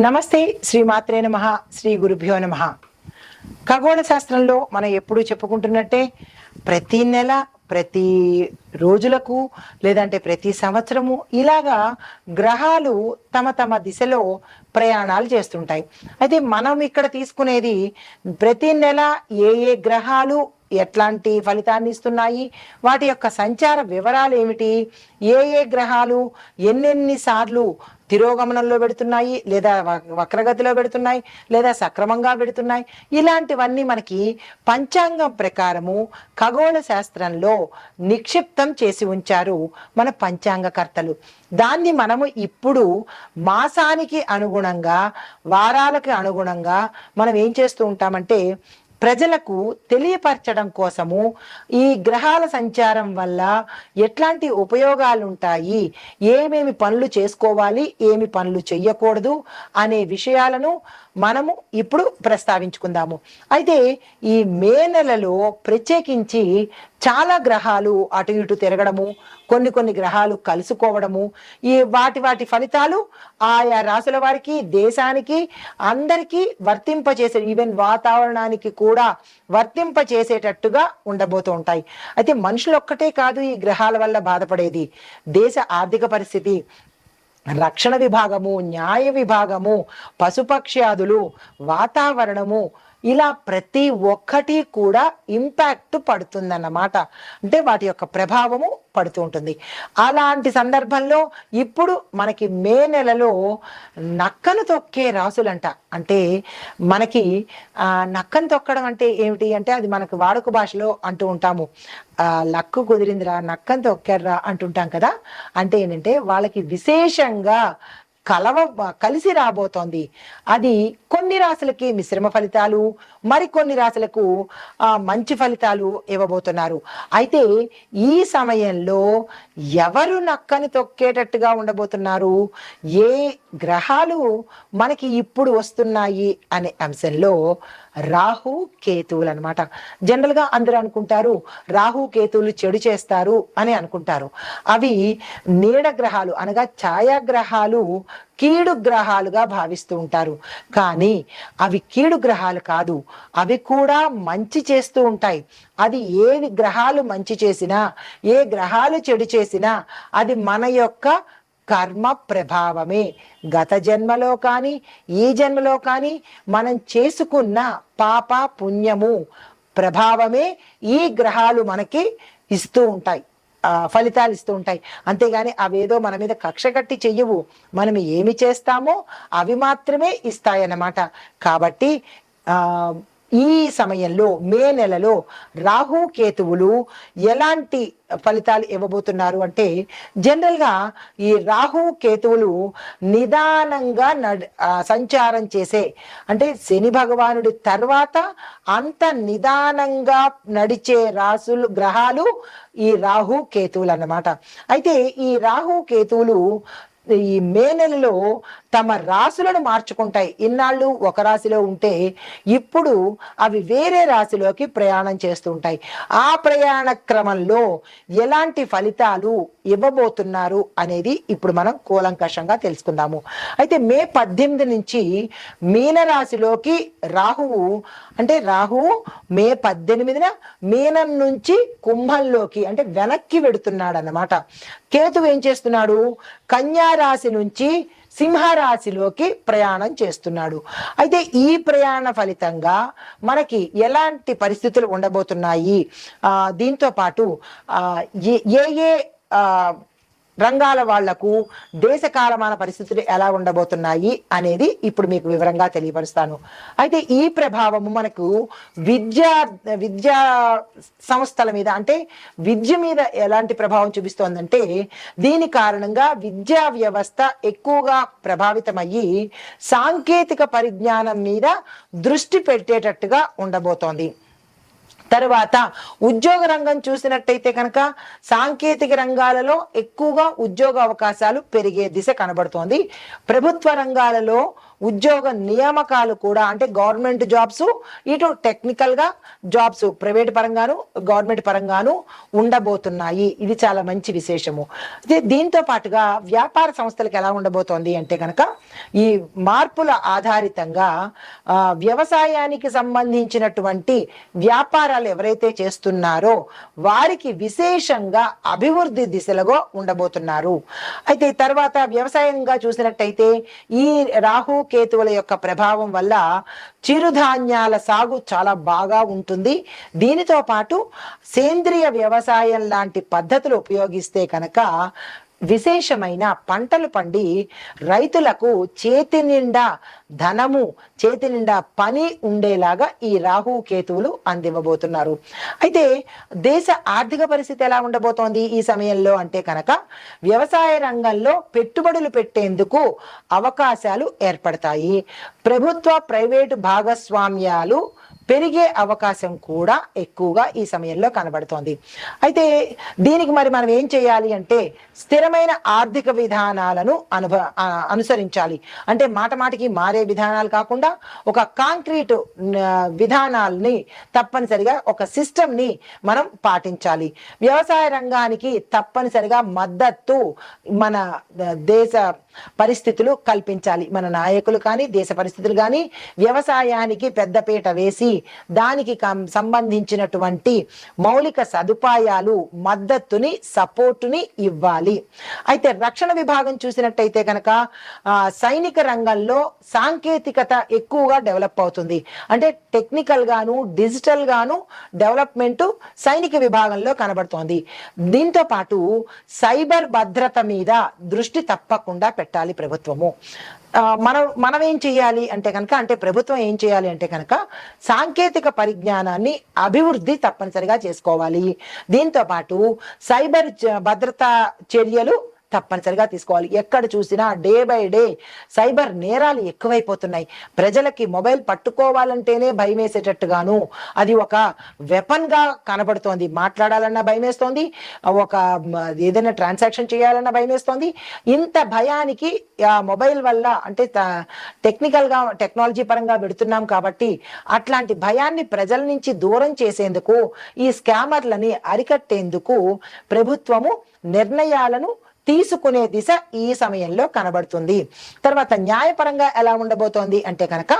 నమస్తే శ్రీమాత్రే నమ శ్రీ గురుభ్యో నమ. ఖగోళ శాస్త్రంలో మనం ఎప్పుడూ చెప్పుకుంటున్నట్టే ప్రతి నెల ప్రతి రోజులకు లేదంటే ప్రతి సంవత్సరము ఇలాగా గ్రహాలు తమ తమ దిశలో ప్రయాణాలు చేస్తుంటాయి. అయితే మనం ఇక్కడ తీసుకునేది ప్రతి నెల ఏ ఏ గ్రహాలు ఎట్లాంటి ఫలితాన్ని ఇస్తున్నాయి వాటి యొక్క సంచార వివరాలు ఏమిటి ఏ ఏ గ్రహాలు ఎన్నెన్ని సార్లు తిరోగమనంలో పెడుతున్నాయి లేదా వ- వక్రగతిలో పెడుతున్నాయి లేదా సక్రమంగా పెడుతున్నాయి. ఇలాంటివన్నీ మనకి పంచాంగం ప్రకారము ఖగోళ శాస్త్రంలో నిక్షిప్తం చేసి ఉంచారు మన పంచాంగకర్తలు. దాన్ని మనము ఇప్పుడు మాసానికి అనుగుణంగా వారాలకి అనుగుణంగా మనం ఏం చేస్తూ ఉంటామంటే ప్రజలకు తెలియపరచడం కోసము ఈ గ్రహాల సంచారం వల్ల ఎట్లాంటి ఉపయోగాలు ఉంటాయి ఏమేమి పనులు చేసుకోవాలి? ఏమి పనులు చెయ్యకూడదు? అనే విషయాలను మనము ఇప్పుడు ప్రస్తావించుకుందాము. అయితే ఈ మే నెలలో ప్రత్యేకించి చాలా గ్రహాలు అటు ఇటు తిరగడము కొన్ని కొన్ని గ్రహాలు కలుసుకోవడము ఈ వాటి వాటి ఫలితాలు ఆయా రాసుల వారికి దేశానికి అందరికీ వర్తింపచేసే ఈవెన్ వాతావరణానికి కూడా వర్తింపచేసేటట్టుగా ఉండబోతూ ఉంటాయి. అయితే మనుషులు ఒక్కటే కాదు ఈ గ్రహాల వల్ల బాధపడేది. దేశ ఆర్థిక పరిస్థితి రక్షణ విభాగము న్యాయ విభాగము పశుపక్ష్యాదులు వాతావరణము ఇలా ప్రతి ఒక్కటి కూడా ఇంపాక్ట్ పడుతుందన్నమాట. అంటే వాటి యొక్క ప్రభావము పడుతూ ఉంటుంది. అలాంటి సందర్భంలో ఇప్పుడు మనకి మే నెలలో నక్కను తొక్కే రాసులంట. అంటే మనకి నక్కను తొక్కడం అంటే ఏమిటి అంటే అది మనకు వాడుక భాషలో అంటూ ఉంటాము. లక్కు కుదిరిందిరా నక్కను తొక్కారా అంటుంటాం కదా. అంటే ఏంటంటే వాళ్ళకి విశేషంగా కలవ కలిసి రాబోతోంది. అది కొన్ని రాశులకి మిశ్రమ ఫలితాలు మరికొన్ని రాశులకు మంచి ఫలితాలు ఇవ్వబోతున్నారు. అయితే ఈ సమయంలో ఎవరు నక్కని తొక్కేటట్టుగా ఉండబోతున్నారు? ఏ గ్రహాలు మనకి ఇప్పుడు వస్తున్నాయి అనే అంశంలో రాహు కేతువులు అనమాట జనరల్గా అందరూ అనుకుంటారు రాహు కేతువులు చెడు చేస్తారు అని అనుకుంటారు. అవి నీడ గ్రహాలు అనగా ఛాయాగ్రహాలు కీడు గ్రహాలుగా భావిస్తూ ఉంటారు. కానీ అవి కీడు గ్రహాలు కాదు అవి కూడా మంచి చేస్తూ ఉంటాయి. అది ఏ గ్రహాలు మంచి చేసినా ఏ గ్రహాలు చెడు చేసినా అది మన యొక్క కర్మ ప్రభావమే. గత జన్మలో కానీ ఈ జన్మలో కానీ మనం చేసుకున్న పాప పుణ్యము ప్రభావమే ఈ గ్రహాలు మనకి ఇస్తూ ఉంటాయి. ఫలితాలు ఇస్తూ ఉంటాయి. అంతేగాని అవేదో మన మీద కక్ష కట్టి చెయ్యవు. మనం ఏమి చేస్తామో అవి మాత్రమే ఇస్తాయన్నమాట. కాబట్టి ఆ ఈ సమయంలో మే నెలలో రాహు కేతువులు ఎలాంటి ఫలితాలు ఇవ్వబోతున్నారు అంటే జనరల్గా ఈ రాహు కేతువులు నిదానంగా నడ్ సంచారం చేసే అంటే శని భగవానుడి తర్వాత అంత నిదానంగా నడిచే రాసులు గ్రహాలు ఈ రాహు కేతువులు అన్నమాట అయితే ఈ రాహు కేతువులు ఈ మే నెలలో తమ రాశులను మార్చుకుంటాయి. ఇన్నాళ్ళు ఒక రాశిలో ఉంటే ఇప్పుడు అవి వేరే రాశిలోకి ప్రయాణం చేస్తుంటాయి. ఆ ప్రయాణ క్రమంలో ఎలాంటి ఫలితాలు ఇవ్వబోతున్నారు అనేది ఇప్పుడు మనం కూలంకషంగా తెలుసుకుందాము. అయితే మే పద్దెనిమిది నుంచి మీనరాశిలోకి రాహువు అంటే రాహువు మే పద్దెనిమిదిన మీనం నుంచి కుంభంలోకి అంటే వెనక్కి వెడుతున్నాడు అన్నమాట కేతు ఏం చేస్తున్నాడు? కన్యా తులారాశి నుంచి సింహరాశిలోకి ప్రయాణం చేస్తున్నాడు. అయితే ఈ ప్రయాణ ఫలితంగా మనకి ఎలాంటి పరిస్థితులు ఉండబోతున్నాయి? ఆ, దీంతో పాటు ఆ, ఏ- ఏ ఏ ఆ, రంగాల వాళ్ళకు దేశ కాలమాన పరిస్థితులు ఎలా ఉండబోతున్నాయి అనేది ఇప్పుడు మీకు వివరంగా తెలియపరుస్తాను. అయితే ఈ ప్రభావము మనకు విద్యా విద్యా సంస్థల మీద అంటే విద్య మీద ఎలాంటి ప్రభావం చూపిస్తోందంటే దీని కారణంగా విద్యా వ్యవస్థ ఎక్కువగా ప్రభావితమయ్యి సాంకేతిక పరిజ్ఞానం మీద దృష్టి పెట్టేటట్టుగా ఉండబోతోంది. తర్వాత ఉద్యోగ రంగం చూసినట్టయితే కనుక సాంకేతిక రంగాలలో ఎక్కువగా ఉద్యోగ అవకాశాలు పెరిగే దిశ కనబడుతోంది. ప్రభుత్వ రంగాలలో ఉద్యోగ నియామకాలు కూడా అంటే గవర్నమెంట్ జాబ్స్ ఇటు టెక్నికల్గా జాబ్స్ ప్రైవేట్ పరంగాను గవర్నమెంట్ పరంగాను ఉండబోతున్నాయి. ఇది చాలా మంచి విశేషము. అయితే దీంతో పాటుగా వ్యాపార సంస్థలకు ఎలా ఉండబోతోంది అంటే కనుక ఈ మార్పుల ఆధారితంగా వ్యవసాయానికి సంబంధించినటువంటి వ్యాపారాలు ఎవరైతే చేస్తున్నారో వారికి విశేషంగా అభివృద్ధి దిశలో ఉండబోతున్నారు. అయితే తర్వాత వ్యవసాయంగా చూసినట్టయితే ఈ రాహు కేతువుల యొక్క ప్రభావం వల్ల చిరుధాన్యాల సాగు చాలా బాగా ఉంటుంది. దీనితో పాటు సేంద్రియ వ్యవసాయం లాంటి పద్ధతులు ఉపయోగిస్తే కనుక విశేషమైన పంటలు పండి రైతులకు చేతి నిండా ధనము చేతి నిండా పని ఉండేలాగా ఈ రాహు కేతువులు అందివ్వబోతున్నారు. అయితే దేశ ఆర్థిక పరిస్థితి ఎలా ఉండబోతోంది ఈ సమయంలో అంటే కనుక వ్యవసాయ రంగంలో పెట్టుబడులు పెట్టేందుకు అవకాశాలు ఏర్పడతాయి. ప్రభుత్వ ప్రైవేటు భాగస్వామ్యాలు పెరిగే అవకాశం కూడా ఎక్కువగా ఈ సమయంలో కనబడుతోంది. అయితే దీనికి మరి మనం ఏం చేయాలి అంటే స్థిరమైన ఆర్థిక విధానాలను అనుభ అనుసరించాలి. అంటే మాట మాటికి మారే విధానాలు కాకుండా ఒక కాంక్రీట్ విధానాల్ని తప్పనిసరిగా ఒక సిస్టమ్ని మనం పాటించాలి. వ్యవసాయ రంగానికి తప్పనిసరిగా మద్దతు మన దేశ పరిస్థితులు కల్పించాలి. మన నాయకులు కానీ దేశ పరిస్థితులు కానీ వ్యవసాయానికి పెద్దపీట వేసి దానికి సంబంధించినటువంటి మౌలిక సదుపాయాలు మద్దతుని సపోర్టుని ఇవ్వాలి. అయితే రక్షణ విభాగం చూసినట్టయితే కనుక సైనిక రంగంలో సాంకేతికత ఎక్కువగా డెవలప్ అవుతుంది. అంటే టెక్నికల్ గాను డిజిటల్ గాను డెవలప్మెంట్ సైనిక విభాగంలో కనబడుతోంది. దీంతో పాటు సైబర్ భద్రత మీద దృష్టి తప్పకుండా పెట్టాలి ప్రభుత్వము. మనం మనం ఏం చేయాలి అంటే కనుక అంటే ప్రభుత్వం ఏం చేయాలి అంటే కనుక సాంకేతిక పరిజ్ఞానాన్ని అభివృద్ధి తప్పనిసరిగా చేసుకోవాలి. దీంతో పాటు సైబర్ భద్రతా చర్యలు తప్పనిసరిగా తీసుకోవాలి. ఎక్కడ చూసినా డే బై డే సైబర్ నేరాలు ఎక్కువైపోతున్నాయి. ప్రజలకి మొబైల్ పట్టుకోవాలంటేనే భయం వేసేటట్టుగాను అది ఒక వెపన్గా కనబడుతోంది. మాట్లాడాలన్నా భయం వేస్తోంది ఒక ఏదైనా ట్రాన్సాక్షన్ చేయాలన్నా భయం వేస్తోంది ఇంత భయానికి ఆ మొబైల్ వల్ల అంటే టెక్నికల్గా టెక్నాలజీ పరంగా పెడుతున్నాం కాబట్టి అట్లాంటి భయాన్ని ప్రజల నుంచి దూరం చేసేందుకు ఈ స్కామర్లని అరికట్టేందుకు ప్రభుత్వము నిర్ణయాలను తీసుకునే దిశ ఈ సమయంలో కనబడుతుంది. తర్వాత న్యాయపరంగా ఎలా ఉండబోతోంది అంటే కనుక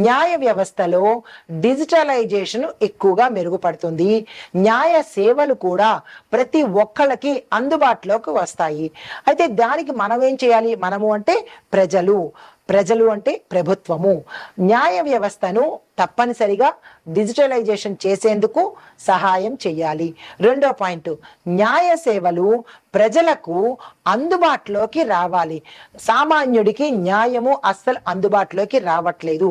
న్యాయ వ్యవస్థలో డిజిటలైజేషన్ ఎక్కువగా మెరుగుపడుతుంది. న్యాయ సేవలు కూడా ప్రతి ఒక్కళ్ళకి అందుబాటులోకి వస్తాయి. అయితే దానికి మనం ఏం చేయాలి? మనము అంటే ప్రజలు. ప్రజలు అంటే ప్రభుత్వము. న్యాయ వ్యవస్థను తప్పనిసరిగా డిజిటలైజేషన్ చేసేందుకు సహాయం చేయాలి. రెండో పాయింట్ న్యాయ సేవలు ప్రజలకు అందుబాటులోకి రావాలి. సామాన్యుడికి న్యాయము అస్సలు అందుబాటులోకి రావట్లేదు.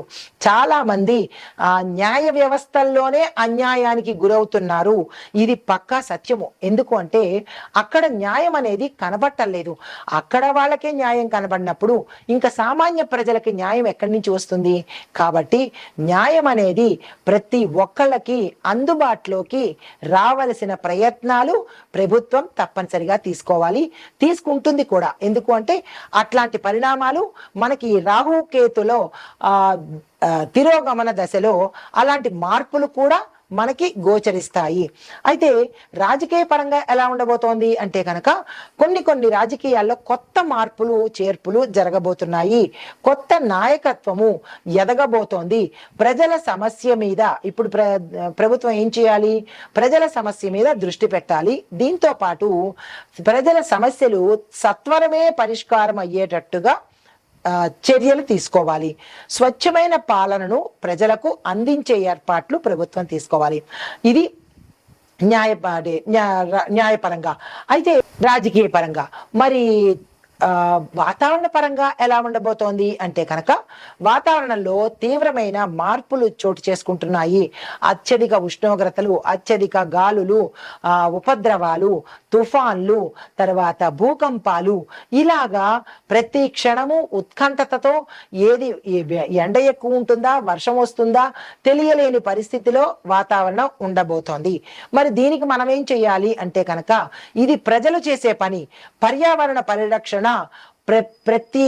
చాలా మంది ఆ న్యాయ వ్యవస్థల్లోనే అన్యాయానికి గురవుతున్నారు. ఇది పక్కా సత్యము. ఎందుకు అంటే అక్కడ న్యాయం అనేది కనబట్టలేదు. అక్కడ వాళ్ళకే న్యాయం కనబడినప్పుడు ఇంకా సామాన్య ప్రజలకి న్యాయం ఎక్కడి నుంచి వస్తుంది? కాబట్టి న్యాయ అనేది ప్రతి ఒక్కళ్ళకి అందుబాటులోకి రావలసిన ప్రయత్నాలు ప్రభుత్వం తప్పనిసరిగా తీసుకోవాలి తీసుకుంటుంది కూడా. ఎందుకు అంటే అట్లాంటి పరిణామాలు మనకి రాహుకేతులో ఆ, తిరోగమన దశలో అలాంటి మార్పులు కూడా మనకి గోచరిస్తాయి. అయితే రాజకీయ పరంగా ఎలా ఉండబోతోంది అంటే కనుక కొన్ని కొన్ని రాజకీయాల్లో కొత్త మార్పులు చేర్పులు జరగబోతున్నాయి. కొత్త నాయకత్వము ఎదగబోతోంది. ప్రజల సమస్య మీద ఇప్పుడు ప్ర ప్రభుత్వం ఏం చేయాలి? ప్రజల సమస్య మీద దృష్టి పెట్టాలి. దీంతో పాటు ప్రజల సమస్యలు సత్వరమే పరిష్కారం అయ్యేటట్టుగా చర్యలు తీసుకోవాలి. స్వచ్ఛమైన పాలనను ప్రజలకు అందించే ఏర్పాట్లు ప్రభుత్వం తీసుకోవాలి. ఇది న్యాయ న్యాయ- న్యాయపరంగా. అయితే రాజకీయ పరంగా మరి వాతావరణ పరంగా ఎలా ఉండబోతోంది అంటే కనుక వాతావరణంలో తీవ్రమైన మార్పులు చోటు చేసుకుంటున్నాయి. అత్యధిక ఉష్ణోగ్రతలు అత్యధిక గాలులు ఆ, ఉపద్రవాలు తుఫాన్లు తర్వాత భూకంపాలు ఇలాగా ప్రతి క్షణము ఉత్కంఠతతో ఏది ఎండ ఎక్కువ ఉంటుందా వర్షం వస్తుందా తెలియలేని పరిస్థితిలో వాతావరణం ఉండబోతోంది. మరి దీనికి మనం ఏం చేయాలి అంటే కనుక ఇది ప్రజలు చేసే పని. పర్యావరణ పరిరక్షణ ప్రతి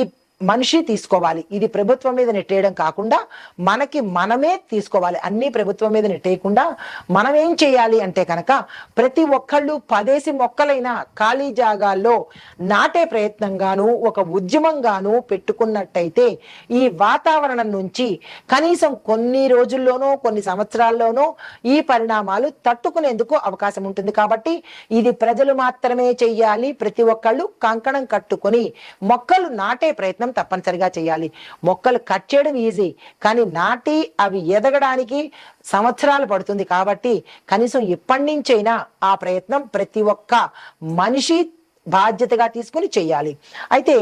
మనిషి తీసుకోవాలి. ఇది ప్రభుత్వం మీద నెట్టేయడం కాకుండా మనకి మనమే తీసుకోవాలి. అన్ని ప్రభుత్వం మీద నెట్టేయకుండా మనం ఏం చేయాలి అంటే కనుక ప్రతి ఒక్కళ్ళు పదేసి మొక్కలైన ఖాళీ జాగాల్లో నాటే ప్రయత్నంగాను ఒక ఉద్యమంగాను పెట్టుకున్నట్టయితే ఈ వాతావరణం నుంచి కనీసం కొన్ని రోజుల్లోనో కొన్ని సంవత్సరాల్లోనో ఈ పరిణామాలు తట్టుకునేందుకు అవకాశం ఉంటుంది. కాబట్టి ఇది ప్రజలు మాత్రమే చెయ్యాలి. ప్రతి ఒక్కళ్ళు కంకణం కట్టుకొని మొక్కలు నాటే ప్రయత్నం తప్పనిసరిగా చేయాలి. మొక్కలు కట్ చేయడం ఈజీ కానీ నాటి అవి ఎదగడానికి సంవత్సరాలు పడుతుంది కాబట్టి కనీసం ఇప్పటి నుంచైనా ఆ ప్రయత్నం ప్రతి ఒక్క మనిషి బాధ్యతగా తీసుకుని చేయాలి. అయితే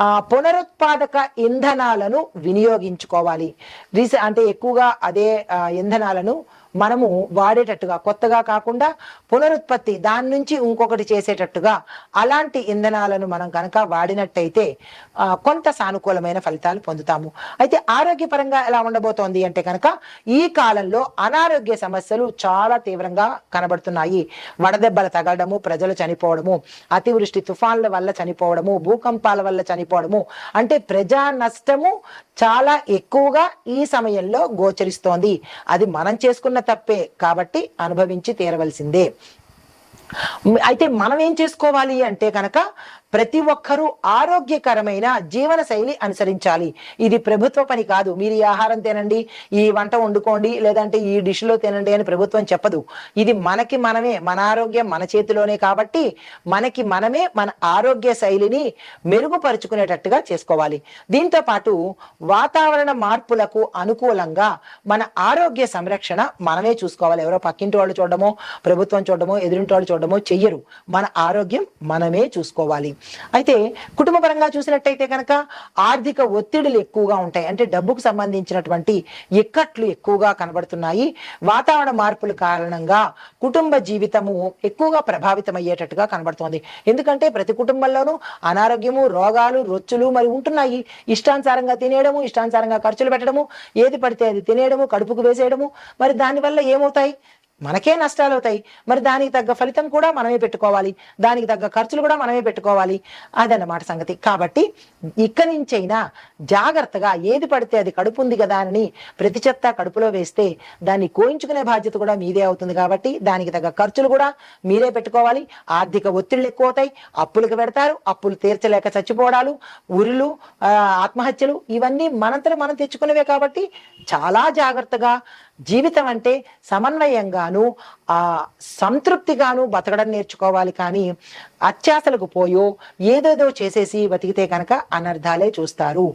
ఆ, పునరుత్పాదక ఇంధనాలను వినియోగించుకోవాలి. రీసె అంటే ఎక్కువగా అదే ఇంధనాలను మనము వాడేటట్టుగా కొత్తగా కాకుండా పునరుత్పత్తి దాని నుంచి ఇంకొకటి చేసేటట్టుగా అలాంటి ఇంధనాలను మనం కనుక వాడినట్టయితే కొంత సానుకూలమైన ఫలితాలు పొందుతాము. అయితే ఆరోగ్యపరంగా ఎలా ఉండబోతోంది అంటే కనుక ఈ కాలంలో అనారోగ్య సమస్యలు చాలా తీవ్రంగా కనబడుతున్నాయి. వడదెబ్బలు తగలడము ప్రజలు చనిపోవడము అతివృష్టి తుఫాన్ల వల్ల చనిపోవడము భూకంపాల వల్ల చనిపోవడము అంటే ప్రజా నష్టము చాలా ఎక్కువగా ఈ సమయంలో గోచరిస్తోంది. అది మనం చేసుకున్న తప్పే కాబట్టి అనుభవించి తీరవలసిందే. అయితే మనం ఏం చేసుకోవాలి అంటే కనుక ప్రతి ఒక్కరూ ఆరోగ్యకరమైన జీవన శైలి అనుసరించాలి. ఇది ప్రభుత్వ పని కాదు. మీరు ఈ ఆహారం తినండి ఈ వంట వండుకోండి లేదంటే ఈ డిష్లో తినండి అని ప్రభుత్వం చెప్పదు. ఇది మనకి మనమే మన ఆరోగ్యం మన చేతిలోనే కాబట్టి మనకి మనమే మన ఆరోగ్య శైలిని మెరుగుపరుచుకునేటట్టుగా చేసుకోవాలి. దీంతో పాటు వాతావరణ మార్పులకు అనుకూలంగా మన ఆరోగ్య సంరక్షణ మనమే చూసుకోవాలి. ఎవరో పక్కింటి వాళ్ళు చూడడమో ప్రభుత్వం చూడడమో ఎదురింటి వాళ్ళు చూడడమో చెయ్యరు. మన ఆరోగ్యం మనమే చూసుకోవాలి. అయితే కుటుంబపరంగా చూసినట్టయితే కనుక ఆర్థిక ఒత్తిడులు ఎక్కువగా ఉంటాయి. అంటే డబ్బుకు సంబంధించినటువంటి ఇక్కట్లు ఎక్కువగా కనబడుతున్నాయి. వాతావరణ మార్పుల కారణంగా కుటుంబ జీవితము ఎక్కువగా ప్రభావితం అయ్యేటట్టుగా కనబడుతోంది. ఎందుకంటే ప్రతి కుటుంబంలోనూ అనారోగ్యము రోగాలు రొచ్చులు మరి ఉంటున్నాయి. ఇష్టానుసారంగా తినేయడము ఇష్టానుసారంగా ఖర్చులు పెట్టడము ఏది పడితే అది తినేయడము కడుపుకు వేసేయడము మరి దానివల్ల ఏమవుతాయి? మనకే నష్టాలు అవుతాయి మరి దానికి తగ్గ ఫలితం కూడా మనమే పెట్టుకోవాలి. దానికి తగ్గ ఖర్చులు కూడా మనమే పెట్టుకోవాలి అదన్నమాట సంగతి. కాబట్టి ఇక్కడి నుంచైనా జాగ్రత్తగా ఏది పడితే అది కడుపు ఉంది కదా అని ప్రతి చెత్త కడుపులో వేస్తే దాన్ని కోయించుకునే బాధ్యత కూడా మీదే అవుతుంది కాబట్టి దానికి తగ్గ ఖర్చులు కూడా మీరే పెట్టుకోవాలి. ఆర్థిక ఒత్తిళ్ళు ఎక్కువ అవుతాయి అప్పులకు పెడతారు. అప్పులు తీర్చలేక చచ్చిపోవడాలు ఉరులు ఆత్మహత్యలు ఇవన్నీ మనంతరం మనం తెచ్చుకునేవే కాబట్టి చాలా జాగ్రత్తగా జీవితం అంటే సమన్వయంగాను ఆ సంతృప్తిగాను బతకడం నేర్చుకోవాలి కానీ అత్యాసలకు పోయో ఏదేదో చేసేసి బతికితే కనుక అనర్థాలే చూస్తారు.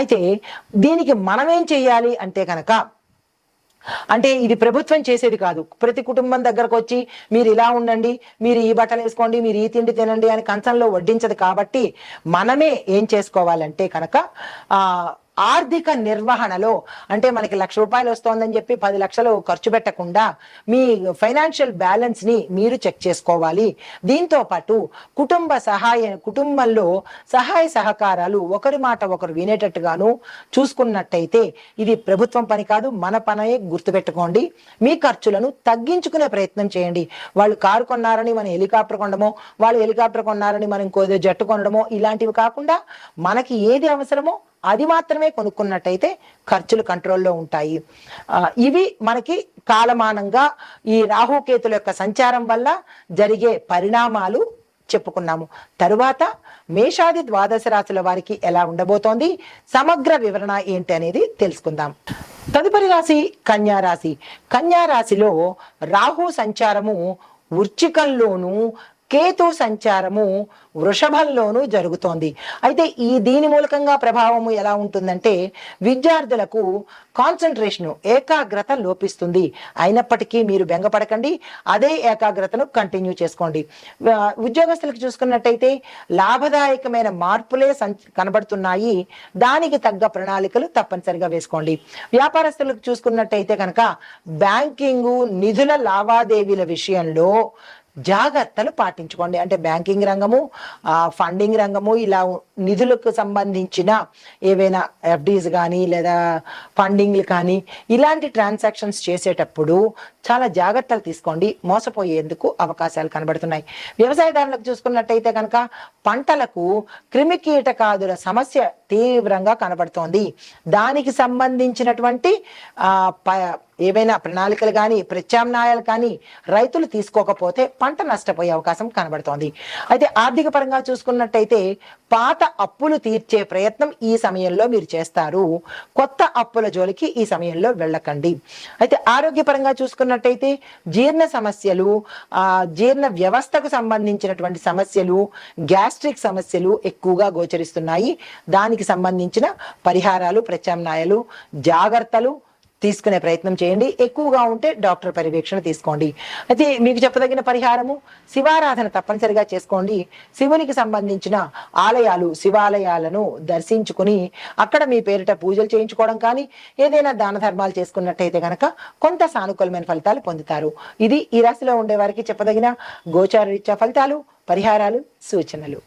అయితే దీనికి మనమేం చెయ్యాలి అంటే కనుక అంటే ఇది ప్రభుత్వం చేసేది కాదు. ప్రతి కుటుంబం దగ్గరకు వచ్చి మీరు ఇలా ఉండండి మీరు ఈ బట్టలు వేసుకోండి మీరు ఈ తిండి తినండి అని కంచంలో వడ్డించదు కాబట్టి మనమే ఏం చేసుకోవాలంటే కనుక ఆ ఆర్థిక నిర్వహణలో అంటే మనకి లక్ష రూపాయలు వస్తోందని చెప్పి పది లక్షలు ఖర్చు పెట్టకుండా మీ ఫైనాన్షియల్ బ్యాలెన్స్ని మీరు చెక్ చేసుకోవాలి. దీంతో పాటు కుటుంబ సహాయ కుటుంబంలో సహాయ సహకారాలు ఒకరి మాట ఒకరు వినేటట్టుగాను చూసుకున్నట్టయితే ఇది ప్రభుత్వం పని కాదు మన పనే గుర్తుపెట్టుకోండి. మీ ఖర్చులను తగ్గించుకునే ప్రయత్నం చేయండి. వాళ్ళు కారు కొన్నారని మనం హెలికాప్టర్ కొనడమో వాళ్ళు హెలికాప్టర్ కొన్నారని మనం ఇంకో జట్టు కొనడమో ఇలాంటివి కాకుండా మనకి ఏది అవసరమో అది మాత్రమే కొనుక్కున్నట్టయితే ఖర్చులు కంట్రోల్లో ఉంటాయి. ఇవి మనకి కాలమానంగా ఈ రాహుకేతుల యొక్క సంచారం వల్ల జరిగే పరిణామాలు చెప్పుకున్నాము. తరువాత మేషాది ద్వాదశ రాశుల వారికి ఎలా ఉండబోతోంది? సమగ్ర వివరణ ఏంటి అనేది తెలుసుకుందాం. తదుపరి రాశి కన్యారాశి కన్యారాశిలో రాహు సంచారము వృచ్చికంలోనూ కేతు సంచారము వృషభంలోనూ జరుగుతోంది. అయితే ఈ దీని మూలకంగా ప్రభావము ఎలా ఉంటుందంటే విద్యార్థులకు కాన్సన్ట్రేషన్ ఏకాగ్రత లోపిస్తుంది. అయినప్పటికీ మీరు బెంగపడకండి అదే ఏకాగ్రతను కంటిన్యూ చేసుకోండి. ఉద్యోగస్తులకు చూసుకున్నట్టయితే లాభదాయకమైన మార్పులే సంచ- కనబడుతున్నాయి. దానికి తగ్గ ప్రణాళికలు తప్పనిసరిగా వేసుకోండి. వ్యాపారస్తులకు చూసుకున్నట్టయితే కనుక బ్యాంకింగు నిధుల లావాదేవీల విషయంలో జాగ్రత్తలు పాటించుకోండి. అంటే బ్యాంకింగ్ రంగము ఫండింగ్ రంగము ఇలా నిధులకు సంబంధించిన ఏవైనా ఎఫ్డీస్ కానీ లేదా ఫండింగ్లు కానీ ఇలాంటి ట్రాన్సాక్షన్స్ చేసేటప్పుడు చాలా జాగ్రత్తలు తీసుకోండి. మోసపోయేందుకు అవకాశాలు కనబడుతున్నాయి. వ్యవసాయదారులకు చూసుకున్నట్టయితే కనుక పంటలకు క్రిమి కీటకాదుల సమస్య తీవ్రంగా కనబడుతోంది. దానికి సంబంధించినటువంటి ఆ, ఏవైనా ప్రణాళికలు కానీ ప్రత్యామ్నాయాలు కానీ రైతులు తీసుకోకపోతే పంట నష్టపోయే అవకాశం కనబడుతోంది. అయితే ఆర్థిక పరంగా చూసుకున్నట్టయితే పాత అప్పులు తీర్చే ప్రయత్నం ఈ సమయంలో మీరు చేస్తారు. కొత్త అప్పుల జోలికి ఈ సమయంలో వెళ్ళకండి. అయితే ఆరోగ్యపరంగా చూసుకున్నట్టయితే జీర్ణ సమస్యలు ఆ జీర్ణ వ్యవస్థకు సంబంధించినటువంటి సమస్యలు గ్యాస్ట్రిక్ సమస్యలు ఎక్కువగా గోచరిస్తున్నాయి. దానికి సంబంధించిన పరిహారాలు ప్రత్యామ్నాయాలు జాగ్రత్తలు తీసుకునే ప్రయత్నం చేయండి. ఎక్కువగా ఉంటే డాక్టర్ పర్యవేక్షణ తీసుకోండి. అయితే మీకు చెప్పదగిన పరిహారము శివారాధన తప్పనిసరిగా చేసుకోండి. శివునికి సంబంధించిన ఆలయాలు శివాలయాలను దర్శించుకుని అక్కడ మీ పేరిట పూజలు చేయించుకోవడం కానీ ఏదైనా దాన ధర్మాలు చేసుకున్నట్టయితే కనుక కొంత సానుకూలమైన ఫలితాలు పొందుతారు. ఇది ఈ రాశిలో ఉండే వారికి చెప్పదగిన గోచారరీత్యా ఫలితాలు పరిహారాలు సూచనలు.